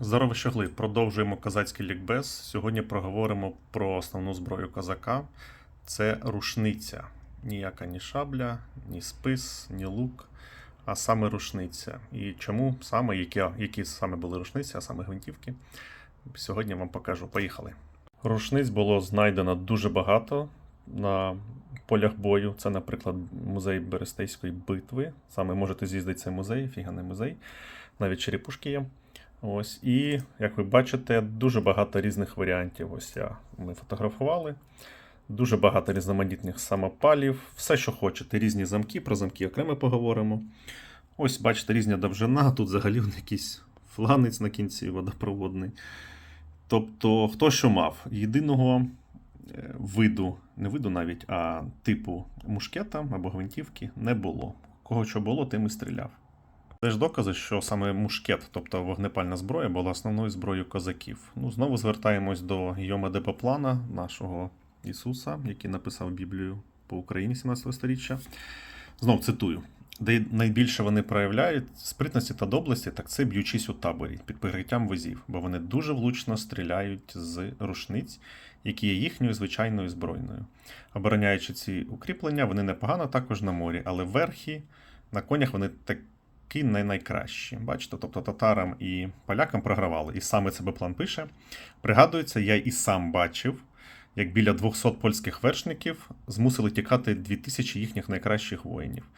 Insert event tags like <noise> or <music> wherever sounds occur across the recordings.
Здорово, щогли. Продовжуємо козацький лікбез. Сьогодні проговоримо про основну зброю козака. Це рушниця. Ніяка ні шабля, ні спис, ні лук, а саме рушниця. І чому саме, які, які саме були рушниці, а саме гвинтівки. Сьогодні вам покажу. Поїхали. Рушниць було знайдено дуже багато на полях бою. Це, наприклад, музей Берестейської битви. Саме можете з'їздити цей музей, офігенний музей. Навіть черепушки є. Ось, і як ви бачите, дуже багато різних варіантів. Ось я ми фотографували. Дуже багато різноманітних самопалів, все, що хочете, різні замки, про замки окремо поговоримо. Ось, бачите, різня довжина, тут взагалі якийсь фланець на кінці водопроводний. Тобто, хто що мав, єдиного е, виду, не виду навіть, а типу мушкета або гвинтівки не було. Кого що було, тим і стріляв. Це ж докази, що саме мушкет, тобто вогнепальна зброя, була основною зброєю козаків. Ну, знову звертаємось до Гійома де Поплана, нашого Ісуса, який написав Біблію по Україні 17 століття. Знов цитую. Де найбільше вони проявляють спритності та доблесті, так це б'ючись у таборі під прикриттям возів, бо вони дуже влучно стріляють з рушниць, які є їхньою звичайною збройною. Обороняючи ці укріплення, вони непогано також на морі, але верхи на конях вони так не найкращі. Бачите, тобто татарам і полякам програвали. І саме це план пише. Пригадується, я і сам бачив, як біля 200 польських вершників змусили тікати 2000 їхніх найкращих воїнів.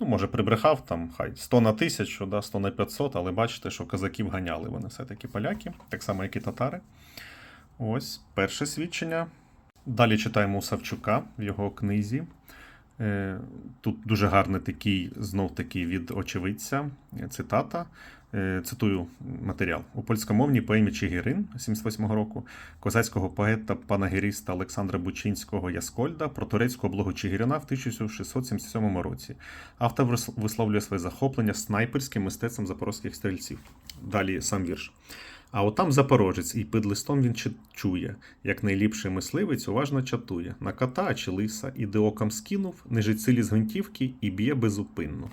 Ну, може, прибрехав там, хай 100 на 1000, да, 100 на 500, але бачите, що козаків ганяли вони все-таки поляки, так само, як і татари. Ось перше свідчення. Далі читаємо у Савчука в його книзі. Е, Тут дуже гарний такий, знов таки від очевидця е, цитата. Е, Цитую матеріал. У польськомовній поемі Чигирин 78 року козацького поета панагіріста Олександра Бучинського Яскольда про турецького блогу Чигирина в 1677 році. Автор висловлює своє захоплення снайперським мистецтвом запорозьких стрільців. Далі сам вірш. А отам запорожець, і під листом він чує, як найліпший мисливець уважно чатує, на кота чи лиса, і де оком скинув, нежить силі з гвинтівки і б'є безупинно.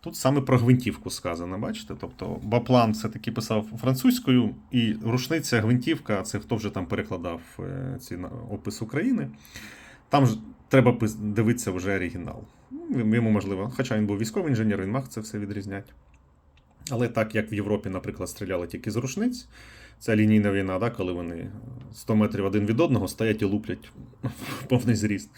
Тут саме про гвинтівку сказано, бачите? Тобто Баплан все-таки писав французькою, і рушниця гвинтівка це хто вже там перекладав е, ці опис України. Там ж треба дивитися вже оригінал. Ну, Йому можливо, хоча він був військовий інженер, він мав це все відрізняти. Але так як в Європі, наприклад, стріляли тільки з рушниць, це лінійна війна, да, коли вони 100 метрів один від одного стоять і луплять <laughs> повний зріст.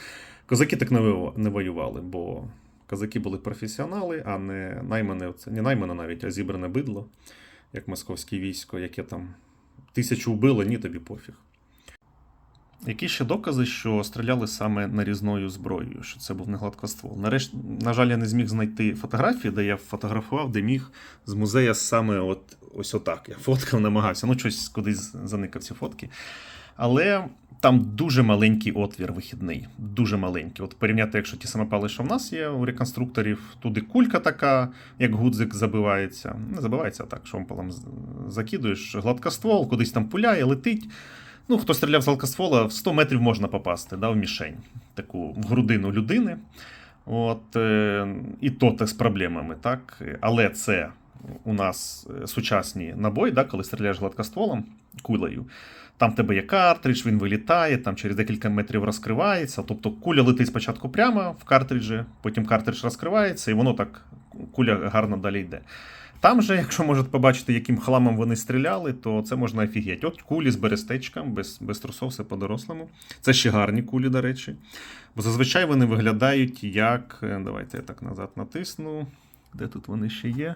Козаки так не воювали, бо козаки були професіонали, а не наймане, це не наймане навіть, а зібране бидло, як московське військо, яке там тисячу вбило, ні тобі пофіг. Які ще докази, що стріляли саме нарізною зброєю, що це був не гладкоствол. Нарешті, на жаль, я не зміг знайти фотографії, де я фотографував, де міг з музея саме от, ось отак. Я фоткав, намагався. Ну, щось кудись заникав ці фотки. Але там дуже маленький отвір вихідний. Дуже маленький. От порівняти, якщо ті самопали, що в нас є у реконструкторів, туди кулька така, як гудзик забивається. Не забивається так, шомполом закидуєш гладкоствол, кудись там пуляє, летить. Ну, хто стріляв з гладкоствола, в 100 метрів можна попасти да, в мішень, таку в грудину людини. От, е, і то з проблемами, так? Але це у нас е, сучасні набої, да, коли стріляєш гладкостволом, кулею. Там в тебе є картридж, він вилітає, там через декілька метрів розкривається. Тобто куля летить спочатку прямо в картриджі, потім картридж розкривається, і воно так, куля гарно далі йде. Там же, якщо можете побачити, яким хламом вони стріляли, то це можна офігеть. От кулі з берестечком, без, без трусов, все по-дорослому. Це ще гарні кулі, до речі. Бо зазвичай вони виглядають як. е, Давайте я так назад натисну. Де тут вони ще є?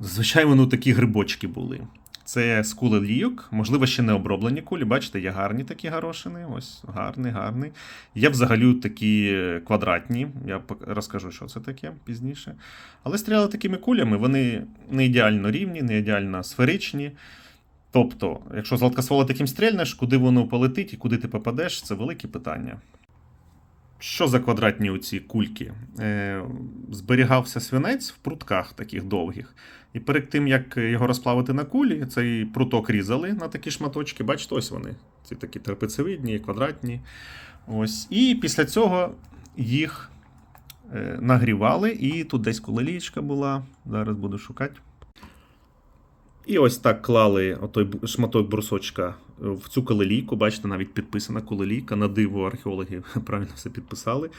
Зазвичай вони такі грибочки були. Це з кули лійок, можливо, ще не оброблені кулі. Бачите, є гарні такі горошини. Ось гарний, гарний. Є взагалі такі квадратні. Я розкажу, що це таке пізніше. Але стріляли такими кулями, вони не ідеально рівні, не ідеально сферичні. Тобто, якщо з гладкоствола таким стрільнеш, куди воно полетить і куди ти попадеш, це велике питання. Що за квадратні оці кульки? Е, зберігався свинець в прутках таких довгих. І перед тим, як його розплавити на кулі, цей пруток різали на такі шматочки. Бачите, ось вони. Ці такі трапецевидні, квадратні. Ось. І після цього їх е, нагрівали, і тут десь колелічка була. Зараз буду шукати. І ось так клали отой шматок брусочка в цю колелійку. Бачите, навіть підписана колелійка. На диво археологи <laughs> правильно все підписали.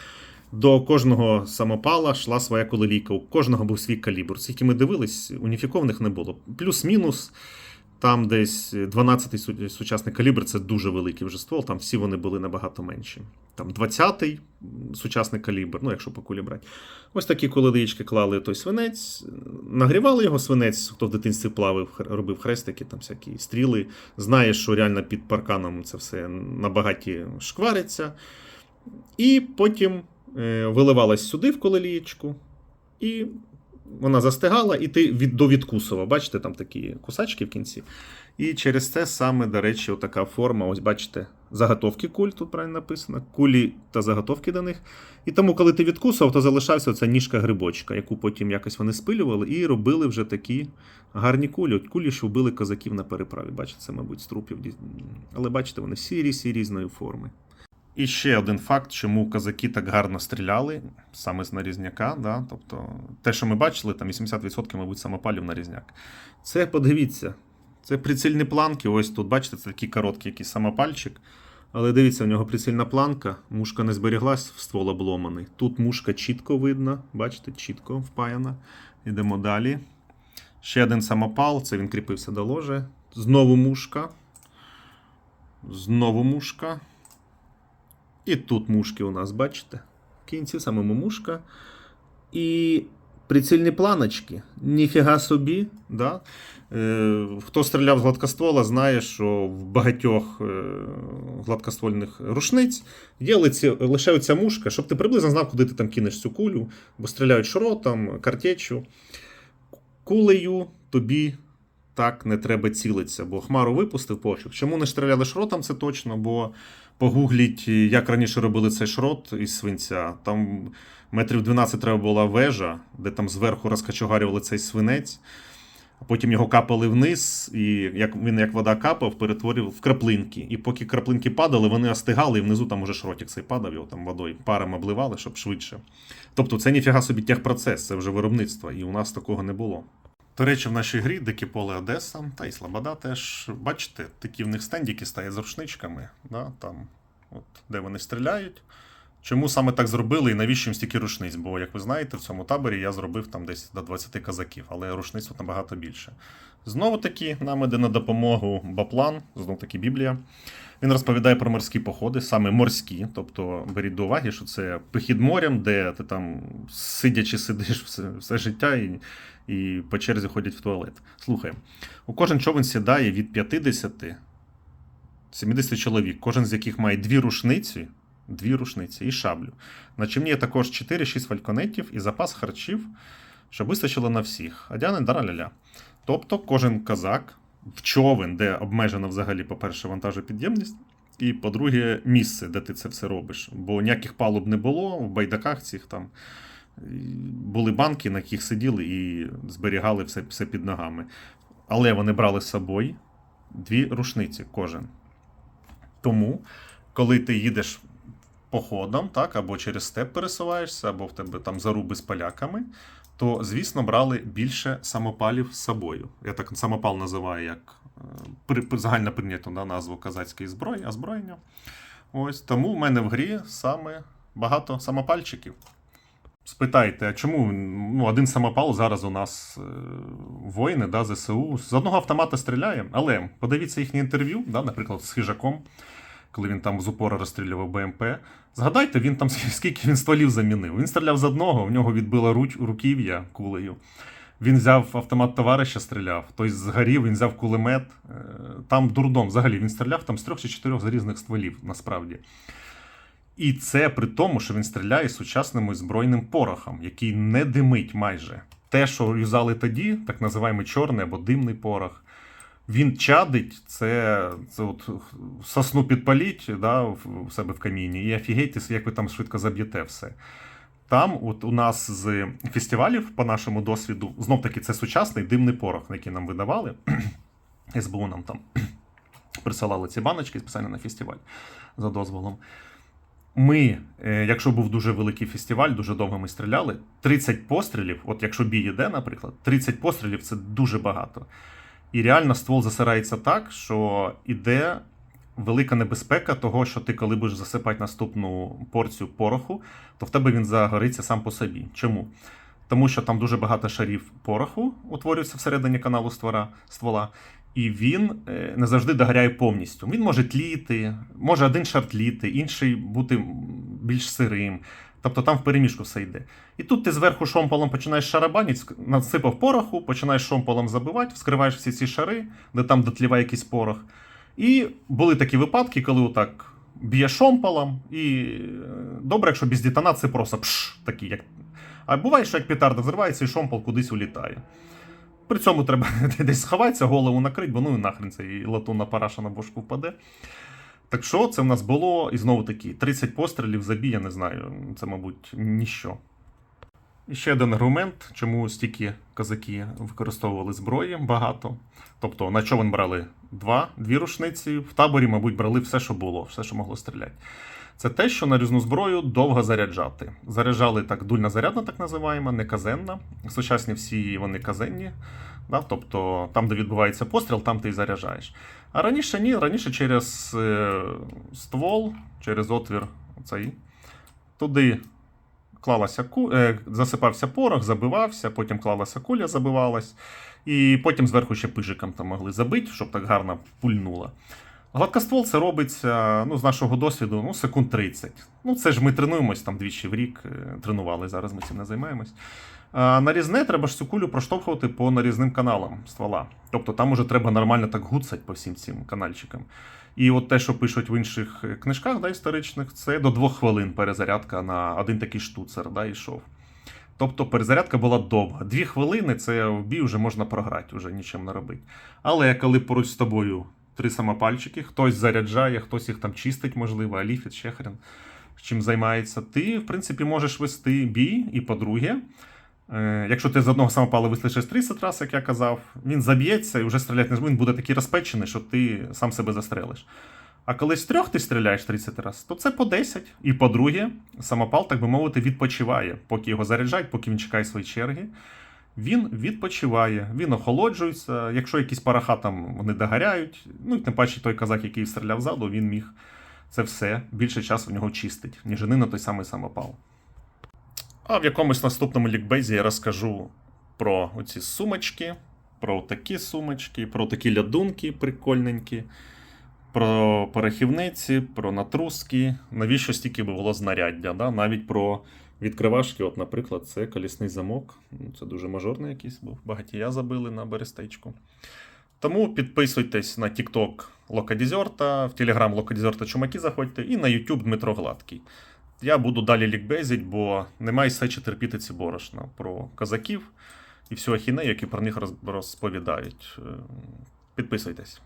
До кожного самопала йшла своя колелійка. У кожного був свій калібр. Скільки ми дивились, уніфікованих не було. Плюс-мінус. Там десь 12-й сучасний калібр це дуже великий вже ствол, там всі вони були набагато менші. Там 20-й сучасний калібр, ну якщо по кулі брати. Ось такі колодички клали той свинець, нагрівали його свинець, хто в дитинстві плавив, робив хрестики, там всякі стріли. Знає, що реально під парканом це все набагаті шквариться. І потім е, виливалась сюди в колелієчку, і вона застигала, і ти від, довідкусував. Бачите, там такі кусачки в кінці. І через це саме, до речі, отака форма. Ось бачите, заготовки куль, тут правильно написано, кулі та заготовки до них. І тому, коли ти відкусував, то залишався оця ніжка грибочка, яку потім якось вони спилювали і робили вже такі гарні кулі. От кулі, що вбили козаків на переправі. Бачите, це, мабуть, з трупів. Але бачите, вони сірі, сірі різної форми. І ще один факт, чому козаки так гарно стріляли, саме з нарізняка. Да? Тобто, те, що ми бачили, там 80%, мабуть, самопалів нарізняк. Це подивіться, це прицільні планки. Ось тут, бачите, це такий короткий якийсь самопальчик. Але дивіться, у нього прицільна планка, мушка не зберіглась, ствол обломаний. Тут мушка чітко видно, бачите, чітко впаяна. Йдемо далі. Ще один самопал, це він кріпився до ложі. Знову мушка. Знову мушка. І тут мушки у нас, бачите? В кінці самому мушка. І прицільні планочки. Ніфіга собі. Да? Е, хто стріляв з гладкоствола, знає, що в багатьох е, гладкоствольних рушниць є лише оця мушка, щоб ти приблизно знав, куди ти там кинеш цю кулю, бо стріляють шротом, картечю. Кулею тобі так не треба цілитися, бо хмару випустив пофіг. Чому не стріляли шротом, це точно, бо погугліть, як раніше робили цей шрот із свинця. Там метрів 12 треба була вежа, де там зверху розкачугарювали цей свинець, а потім його капали вниз, і як він як вода капав, перетворив в краплинки. І поки краплинки падали, вони остигали, і внизу там уже шротик цей падав, його там водою паром обливали, щоб швидше. Тобто це ніфіга собі техпроцес, це вже виробництво, і у нас такого не було. До речі, в нашій грі Дикі поле Одеса та і Слобода теж, бачите, такі в них стендіки стоять з рушничками, да, там, от, де вони стріляють. Чому саме так зробили і навіщо їм стільки рушниць? Бо, як ви знаєте, в цьому таборі я зробив там десь до 20 казаків, але рушниць тут набагато більше. Знову таки, нам іде на допомогу Баплан, знову таки Біблія. Він розповідає про морські походи, саме морські. Тобто беріть до уваги, що це похід морем, де ти там сидячи сидиш все, все життя і, і по черзі ходять в туалет. Слухай, у кожен човен сідає від 50 70 чоловік, кожен з яких має дві рушниці, дві рушниці і шаблю. На човні є також 4-6 фальконетів і запас харчів, щоб вистачило на всіх. Адяни дараляля. Тобто кожен козак в човен, де обмежена взагалі, по-перше, вантажопідємність, і по-друге, місце, де ти це все робиш. Бо ніяких палуб не було, в байдаках цих там були банки, на яких сиділи і зберігали все, все під ногами. Але вони брали з собою дві рушниці кожен. Тому, коли ти їдеш походом, так, або через степ пересуваєшся, або в тебе там заруби з поляками, то, звісно, брали більше самопалів з собою. Я так самопал називаю як е, загально прийняту да, назву казацької зброї, озброєння. Ось тому в мене в грі саме багато самопальчиків. Спитайте, а чому ну, один самопал зараз у нас е, воїни, да, ЗСУ з одного автомата стріляє, але подивіться їхнє інтерв'ю, да, наприклад, з хижаком, коли він там з упора розстрілював БМП. Згадайте, він там скільки він стволів замінив. Він стріляв з одного, в нього відбило руч, руків'я кулею. Він взяв автомат товариша, стріляв, той згорів, він взяв кулемет. Е, Там дурдом взагалі він стріляв там з трьох чи чотирьох з різних стволів, насправді. І це при тому, що він стріляє сучасним збройним порохом, який не димить майже. Те, що юзали тоді, так називаємо чорний або димний порох, він чадить, це, це от сосну підпаліть да, в себе в каміні, і офігейте, як ви там швидко заб'єте все. Там, от у нас з фестивалів, по нашому досвіду, знов таки це сучасний димний порох, який нам видавали. <clears throat> СБУ нам там <clears throat> присилали ці баночки спеціально на фестиваль за дозволом. Ми, е, якщо був дуже великий фестиваль, дуже довго ми стріляли. 30 пострілів, от якщо бій іде, наприклад, 30 пострілів це дуже багато. І реально ствол засирається так, що іде велика небезпека того, що ти, коли будеш засипати наступну порцію пороху, то в тебе він загориться сам по собі. Чому? Тому що там дуже багато шарів пороху утворюється всередині каналу створа, ствола, і він е, не завжди догоряє повністю. Він може тліти, може один шар тліти, інший бути більш сирим. Тобто там в переміжку все йде. І тут ти зверху шомполом починаєш шарабанити, насипав пороху, починаєш шомполом забивати, вскриваєш всі ці шари, де там дотліває якийсь порох. І були такі випадки, коли отак б'є шомполом, і е, добре, якщо без детонації просто пш, такі, як. А буває, що як петарда взривається і шомпол кудись улітає. При цьому треба <laughs> десь сховатися, голову накрити, бо ну і нахрен це і латунна параша на бошку впаде. Так що це в нас було, і знову таки, 30 пострілів забій, я не знаю, це, мабуть, ніщо. І ще один аргумент, чому стільки козаки використовували зброї багато. Тобто на човен брали два, дві рушниці, в таборі, мабуть, брали все, що було, все, що могло стріляти. Це те, що на різну зброю довго заряджати. Заряджали так дульна зарядна, так називаємо, не казенна. Сучасні всі вони казенні. Да? Тобто там, де відбувається постріл, там ти і заряджаєш. А раніше ні, раніше через е, ствол, через отвір цей, туди клалася ку... е, засипався порох, забивався, потім клалася куля, забивалась, і потім зверху ще пижиком там могли забити, щоб так гарно пульнуло. Гладкоствол це робиться, ну, з нашого досвіду, ну, секунд 30. Ну, це ж ми тренуємось там двічі в рік, е, тренували, зараз ми цим не займаємось. А нарізне треба ж цю кулю проштовхувати по нарізним каналам ствола. Тобто там уже треба нормально так гуцать по всім цим канальчикам. І от те, що пишуть в інших е, книжках да, історичних, це до двох хвилин перезарядка на один такий штуцер да, йшов. Тобто перезарядка була довга. Дві хвилини це в бій вже можна програти, вже нічим не робити. Але коли поруч з тобою три самопальчики, хтось заряджає, хтось їх там чистить, можливо, аліфіт, ще хрен, чим займається, ти, в принципі, можеш вести бій. І по-друге, е, якщо ти з одного самопала вислишиш 30 разів, як я казав, він заб'ється і вже стріляти не зможе, він буде такий розпечений, що ти сам себе застрелиш. А коли з трьох ти стріляєш 30 разів, то це по 10. І по-друге, самопал, так би мовити, відпочиває, поки його заряджають, поки він чекає свої черги. Він відпочиває, він охолоджується. Якщо якісь параха там вони догоряють, ну і тим паче той казак, який стріляв ззаду, він міг це все більше часу в нього чистить, ніж на той самий самопал. А в якомусь наступному лікбезі я розкажу про оці сумочки, про такі сумочки, про такі лядунки прикольненькі, про порохівниці, про натруски. Навіщо стільки було знаряддя? Да? Навіть про відкривашки, от, наприклад, це колісний замок. Ну, Це дуже мажорний якийсь був. Багатія забили на берестечку. Тому підписуйтесь на TikTok Локадізерта, в Telegram Локадізерта Чумаки заходьте і на YouTube Дмитро Гладкий. Я буду далі лікбезить, бо немає сечі терпіти ці борошна про козаків і всю ахінею, які про них розповідають. Е, Підписуйтесь.